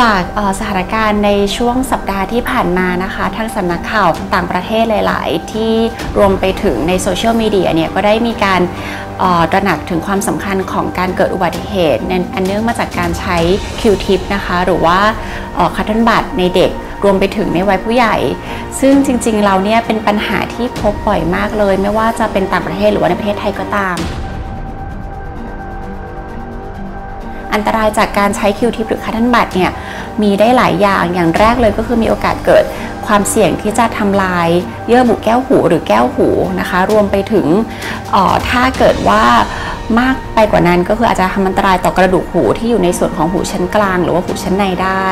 จากสถานการณ์ในช่วงสัปดาห์ที่ผ่านมานะคะทั้งสำนักข่าวต่างประเทศหลาย ๆ ที่รวมไปถึงในโซเชียลมีเดียเนี่ยก็ได้มีการตระหนักถึงความสำคัญของการเกิดอุบัติเหตุอันเนื่องมาจากการใช้คิวทิปนะคะ หรือว่าคัตเทิลบัตในเด็กรวมไปถึงในวัยผู้ใหญ่ ซึ่งจริง ๆ เราเนี่ยเป็นปัญหาที่พบบ่อยมากเลย ไม่ว่าจะเป็นต่างประเทศหรือว่าในประเทศไทยก็ตาม อันตรายจากการใช้คิวทิปหรือคัตเทิลบัตเนี่ยมีได้หลายอย่างอย่างแรกเลยก็คือมีโอกาสเกิดความเสี่ยงที่จะทำลายเยื่อบุแก้วหูหรือแก้วหูนะคะ รวมไปถึงถ้าเกิดว่ามากไปกว่านั้นก็คืออาจจะทำอันตรายต่อกระดูกหูที่อยู่ในส่วนของหูชั้นกลาง หรือว่าหูชั้นในได้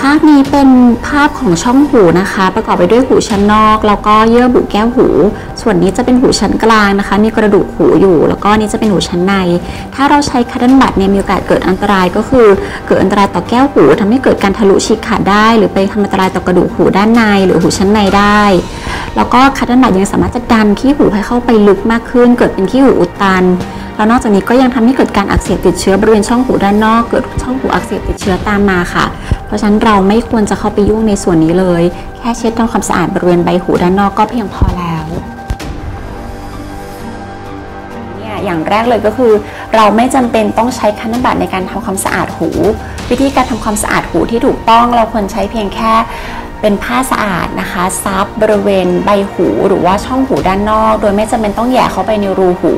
ภาพนี้เป็นภาพของช่องหูนะคะ ประกอบไปด้วยหูชั้นนอก แล้วก็เยื่อบุแก้วหู ส่วนนี้จะเป็นหูชั้นกลางนะคะ มีกระดูกหูอยู่ แล้วก็นี้จะเป็นหูชั้นใน ถ้าเราใช้คัตเติลบัตเนี่ยมีโอกาสเกิดอันตรายก็คือ เกิดอันตรายต่อแก้วหูทำให้เกิดการทะลุฉีกขาดได้ หรือไปทำอันตรายต่อกระดูกหูด้านใน หรือหูชั้นในได้ แล้วก็คัตเติลบัตยังสามารถจะดันขี้หูให้เข้าไปลึกมากขึ้น เกิดเป็นขี้หูอุดตันแล้วนอกจากนี้ก็ยังทำให้เกิดการอักเสบติดเชื้อบริเวณช่องหูด้านนอก เกิดช่องหูอักเสบติดเชื้อตามมาค่ะ เพราะฉะนั้นเราไม่ควรจะเข้าไปยุ่งในส่วนนี้เลย แค่เช็ดทำความสะอาดบริเวณใบหูด้านนอกก็เพียงพอแล้วเนี่ยอย่างแรกเลยก็คือ เราไม่จำเป็นต้องใช้คันบัตในการทำความสะอาดหู วิธีการทำความสะอาดหูที่ถูกต้องเราควรใช้เพียงแค่เป็นผ้าสะอาดนะคะซับบริเวณใบหูหรือว่าช่องหูด้านนอก โดยไม่จำเป็นต้องแย่เข้าไปในรูหู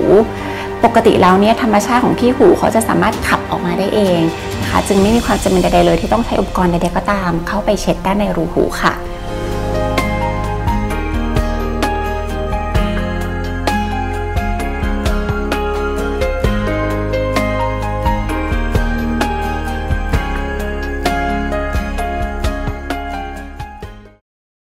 ปกติแล้วเนี่ยธรรมชาติของขี้หูเขาจะสามารถขับออกมาได้เองนะคะจึงไม่มีความจำเป็นใดๆเลยที่ต้องใช้อุปกรณ์ใดๆก็ตาม เข้าไปเช็ดด้านในรูหูค่ะ